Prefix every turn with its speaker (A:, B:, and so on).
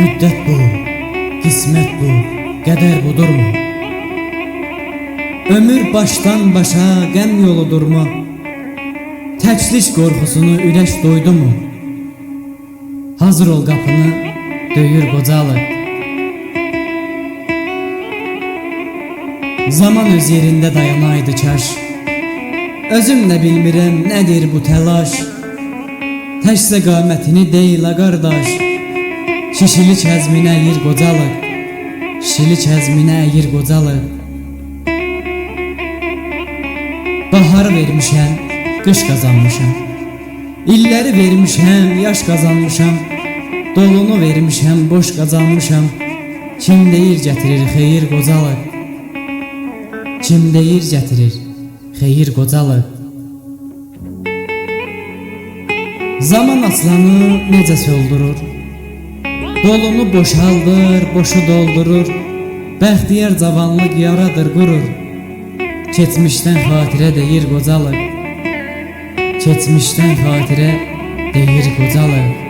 A: Müddət bu, qismət bu, qədər budurmu? Ömür başdan başa qəm yoludurmu? Təklik qorxusunu ürək doydumu? Hazır ol qapını, döyür qocalı. Zaman öz yerində dayanaydı kaş. Özüm də bilmirəm nədir bu təlaş. Təkcə qamətini deyil a qardaş. Şişilik əzminə yir qocalı. Şilik əzminə yir qocalı. Bahar vermişəm, qış qazanmışam. İlləri vermişəm, yaş qazanmışam. Dolunu vermişəm, boş qazanmışam. Kim deyir gətirir xeyir qocalı. Kim deyir gətirir xeyir qocalı. Zaman aslanı necə soldurur? Dolunu boşaldır, boşu doldurur. Bəxtiyar cavanlıq yaradır, qurur. Keçmişdən xatirə deyir qocalı. Keçmişdən xatirə deyir qocalı.